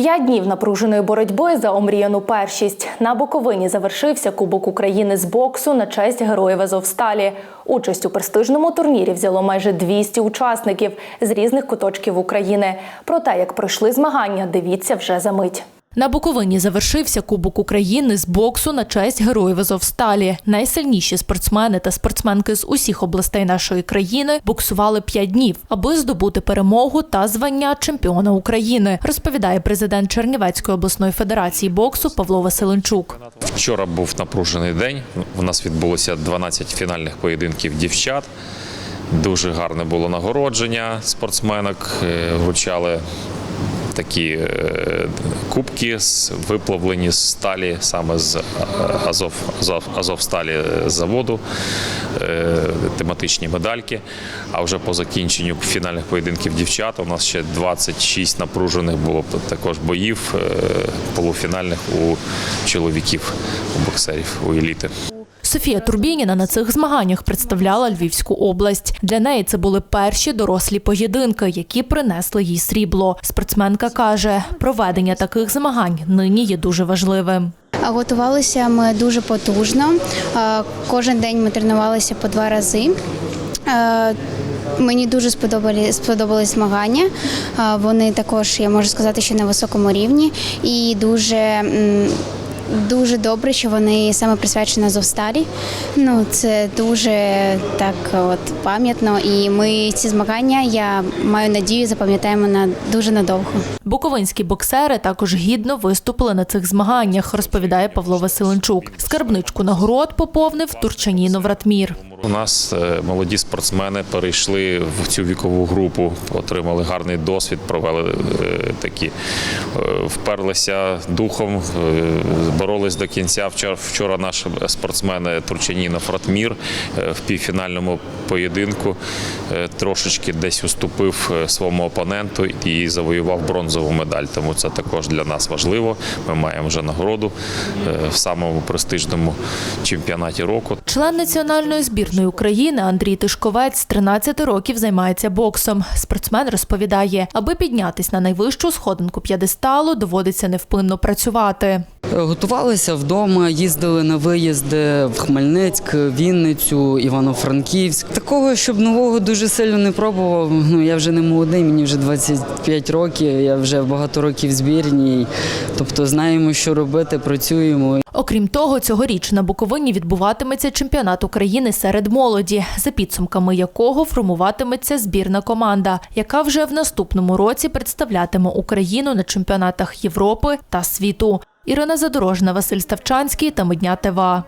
П'ять днів напруженої боротьби за омріяну першість. На Буковині завершився Кубок України з боксу на честь героїв Азовсталі. Участь у престижному турнірі взяло майже 200 учасників з різних куточків України. Про те, як пройшли змагання, дивіться вже за мить. На Буковині завершився Кубок України з боксу на честь героїв Азовсталі. Найсильніші спортсмени та спортсменки з усіх областей нашої країни боксували п'ять днів, аби здобути перемогу та звання чемпіона України, розповідає президент Чернівецької обласної федерації боксу Павло Василенчук. Вчора був напружений день. У нас відбулося 12 фінальних поєдинків дівчат. Дуже гарне було нагородження спортсменок. Е, Вручали такі е, кубки виплавлені з сталі, саме з е, Азов, Азов, Азовсталі заводу, е, тематичні медальки. А вже по закінченню фінальних поєдинків дівчат у нас ще 26 напружених було також боїв полуфінальних у чоловіків, у боксерів, у еліти. Софія Турбініна на цих змаганнях представляла Львівську область. Для неї це були перші дорослі поєдинки, які принесли їй срібло. Спортсменка каже, проведення таких змагань нині є дуже важливим. Готувалися ми дуже потужно. Кожен день ми тренувалися по два рази. Мені дуже сподобали сподобались змагання. Вони також, я можу сказати, що на високому рівні і дуже. Дуже добре, що вони саме присвячені Азовсталі. Ну це дуже так от пам'ятно. І ми ці змагання, я маю надію, запам'ятаємо на дуже надовго. Буковинські боксери також гідно виступили на цих змаганнях, розповідає Павло Василенчук. Скарбничку нагород поповнив Турчаніно Ратмір. У нас е, молоді спортсмени перейшли в цю вікову групу, отримали гарний досвід, провели е, такі, е, вперлися духом, боролись до кінця. Вчора, вчора наші спортсмени Турчанінов Ратмір е, в півфінальному поєдинку трошечки десь уступив своєму опоненту і завоював бронзову медаль. Тому це також для нас важливо. Ми маємо вже нагороду в самому престижному чемпіонаті року. Член національної збірної України Андрій Тишковець з 13 років займається боксом. Спортсмен розповідає, аби піднятись на найвищу сходинку п'єдесталу, доводиться невпинно працювати. Готувалися вдома, їздили на виїзди в Хмельницьк, Вінницю, Івано-Франківськ. Такого, щоб нового дуже сильно не пробував. Ну я вже не молодий, мені вже 25 років. Я вже багато років збірній. Тобто знаємо, що робити, працюємо. Окрім того, цьогоріч на Буковині відбуватиметься чемпіонат України серед молоді, за підсумками якого формуватиметься збірна команда, яка вже в наступному році представлятиме Україну на чемпіонатах Європи та світу. Ірина Задорожна, Василь Ставчанський та Медня ТВА.